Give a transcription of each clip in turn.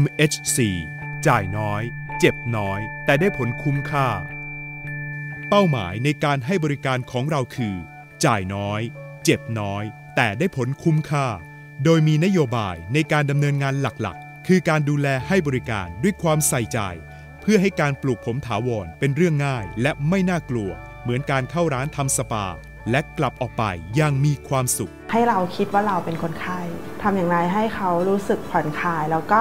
MHC จ่ายน้อย เจ็บน้อย แต่ได้ผลคุ้มค่า เป้าหมายในการให้บริการของเราคือ จ่ายน้อย เจ็บน้อย แต่ได้ผลคุ้มค่า โดยมีนโยบายในการดำเนินงานหลักๆ คือการดูแลให้บริการด้วยความใส่ใจ เพื่อให้การปลูกผมถาวรเป็นเรื่องง่ายและไม่น่ากลัว เหมือนการเข้าร้านทำสปา และกลับออกไปอย่างมีความสุข ให้เราคิดว่าเราเป็นคนไข้ทำอย่างไรให้เขารู้สึกผ่อนคลาย แล้วก็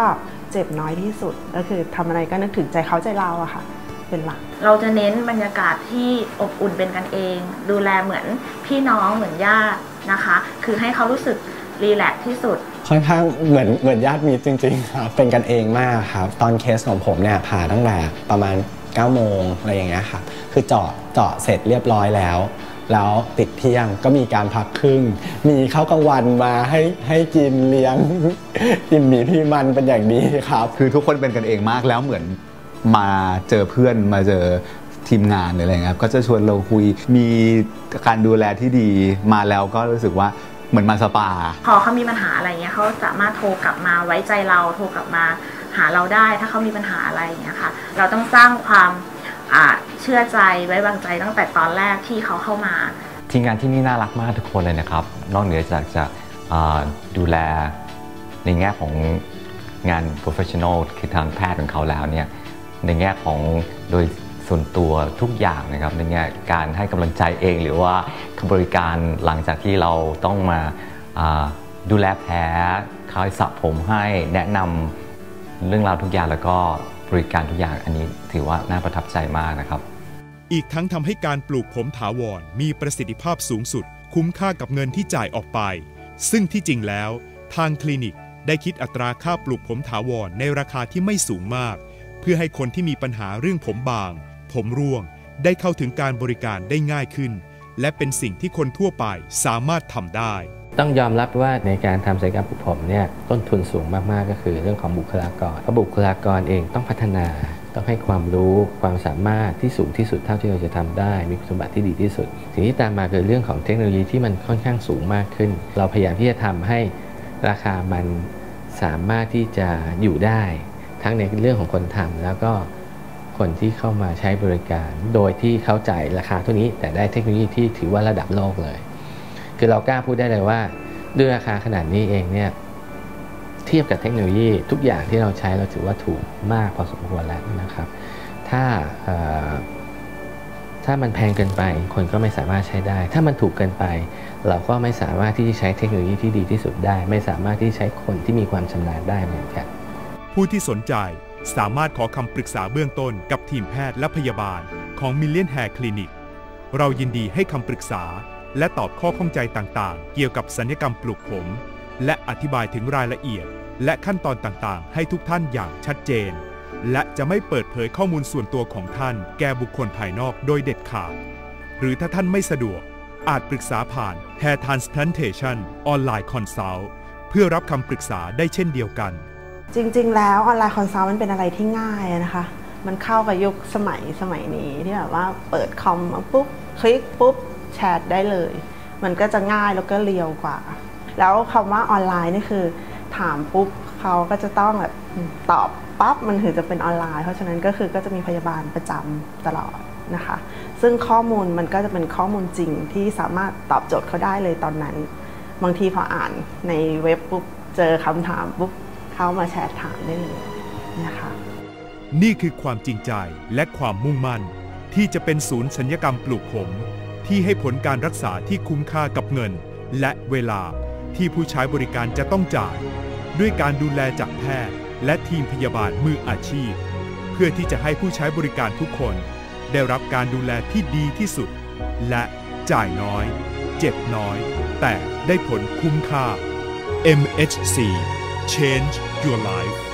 เจ็บน้อยที่สุด ก็คือทำอะไรก็นึกถึงใจเขาใจเราอะค่ะเป็นหลัก เราจะเน้นบรรยากาศที่อบอุ่นเป็นกันเอง ดูแลเหมือนพี่น้องเหมือนญาตินะคะ คือให้เขารู้สึกรีแลกซ์ที่สุด ค่อนข้างเหมือนเหมือนญาติมิตรจริงๆครับเป็นกันเองมากครับ ตอนเคสของผมเนี่ยผ่าตั้งแต่ประมาณ9โมงอะไรอย่างเงี้ยครับคือเจาะเจาะเสร็จเรียบร้อยแล้ว แล้วติดเที่ยงก็มีการพักครึ่ง มีข้าวกลางวันมาให้ให้กินเลี้ยงกินหมีพี่มันเป็นอย่างดีครับ คือทุกคนเป็นกันเองมากแล้วเหมือนมาเจอเพื่อนมาเจอทีมงานหรืออะไรเงี้ยครับก็จะชวนเราคุยมีการดูแลที่ดีมาแล้วก็รู้สึกว่าเหมือนมาสปา พอเขามีปัญหาอะไรเงี้ยเขาสามารถโทรกลับมาไว้ใจเราโทรกลับมาหาเราได้ ถ้าเขามีปัญหาอะไรอย่างเงี้ยค่ะ เราต้องสร้างความอ่า เชื่อใจไว้วางใจตั้งแต่ตอนแรกที่เขาเข้ามา ทีมงานที่นี่น่ารักมากทุกคนเลยนะครับ นอกเหนือจากจะดูแลในแง่ของงาน professional คือทางแพทย์ของเขาแล้วเนี่ยในแง่ของโดยส่วนตัวทุกอย่างนะครับในแง่การให้กำลังใจเองหรือว่าบริการหลังจากที่เราต้องมาอ่าดูแลแผลคอยสระผมให้แนะนำเรื่องราวทุกอย่างแล้วก็บริการทุกอย่างอันนี้ถือว่าน่าประทับใจมากนะครับ อีกทั้งทำให้การปลูกผมถาวรมีประสิทธิภาพสูงสุด คุ้มค่ากับเงินที่จ่ายออกไป ซึ่งที่จริงแล้ว ทางคลินิกได้คิดอัตราค่าปลูกผมถาวรในราคาที่ไม่สูงมาก เพื่อให้คนที่มีปัญหาเรื่องผมบาง ผมร่วง ได้เข้าถึงการบริการได้ง่ายขึ้น และเป็นสิ่งที่คนทั่วไปสามารถทำได้ต้องยอมรับว่าในการทำศัลยกรรมปลูกผมเนี่ยต้นทุนสูงมาก ๆ ก็คือเรื่องของบุคลากรเพราะบุคลากรเองต้องพัฒนา ต้องให้ความรู้ความสามารถที่สูงที่สุดเท่าที่เราจะทำได้ มีคุณสมบัติที่ดีที่สุด สิ่งที่ตามมาคือเรื่องของเทคโนโลยีที่มันค่อนข้างสูงมากขึ้น เราพยายามที่จะทำให้ราคามันสามารถที่จะอยู่ได้ ทั้งในเรื่องของคนทำแล้วก็คนที่เข้ามาใช้บริการ โดยที่เข้าใจายราคาเท่านี้ แต่ได้เทคโนโลยีที่ถือว่าระดับโลกเลย คือเรากล้าพูดได้เลยว่า ด้วยราคาขนาดนี้เองเนี่ย เทียบกับเทคโนโลยีทุกอย่างที่เราใช้เราถือว่าถูกมากพอสมควรแล้วนะครับ ถ้าถ้ามันแพงเกินไปคนก็ไม่สามารถใช้ได้ ถ้ามันถูกเกินไป เราก็ไม่สามารถที่จะใช้เทคโนโลยีที่ดีที่สุดได้ ไม่สามารถที่ใช้คนที่มีความชำนาญได้เหมือนกันผู้ที่สนใจสามารถขอคำปรึกษาเบื้องต้นกับทีมแพทย์และพยาบาลของ Million Hair Clinic เรายินดีให้คำปรึกษาและตอบข้อข้องใจต่างๆ เกี่ยวกับสัญญกรรมปลูกผม และอธิบายถึงรายละเอียด และขั้นตอนต่างๆ ให้ทุกท่านอย่างชัดเจน และจะไม่เปิดเผยข้อมูลส่วนตัวของท่าน แก่บุคคลภายนอกโดยเด็ดขาด หรือถ้าท่านไม่สะดวก อาจปรึกษาผ่าน Hair Transplantation Online Consult เพื่อรับคำปรึกษาได้เช่นเดียวกัน จริง ๆ แล้วออนไลน์คอนซัลท์มันเป็นอะไรที่ง่ายนะคะ มันเข้ากับยุคสมัยสมัยนี้ที่แบบว่าเปิดคอมมาปุ๊บคลิกปุ๊บแชทได้เลย มันก็จะง่ายแล้วก็เร็วกว่า แล้วคำว่าออนไลน์นี่คือ ถามปุ๊บเขาก็จะต้องแบบตอบปั๊บมันถึงจะเป็นออนไลน์ เพราะฉะนั้นก็คือก็จะมีพยาบาลประจำตลอดนะคะ ซึ่งข้อมูลมันก็จะเป็นข้อมูลจริงที่สามารถตอบโจทย์เขาได้เลยตอนนั้น บางทีพออ่านในเว็บปุ๊บเจอคำถามปุ๊บเข้ามาแชทถามได้เลยนะคะนี่คือความจริงใจและความมุ่งมั่น ที่จะเป็นศูนย์สัญญกรรมปลูกผม ที่ให้ผลการรักษาที่คุ้มค่ากับเงิน และเวลา ที่ผู้ใช้บริการจะต้องจ่าย ด้วยการดูแลจากแพทย์ และทีมพยาบาลมืออาชีพ เพื่อที่จะให้ผู้ใช้บริการทุกคน ได้รับการดูแลที่ดีที่สุด และจ่ายน้อย เจ็บน้อย แต่ได้ผลคุ้มค่า MHC Change Your Life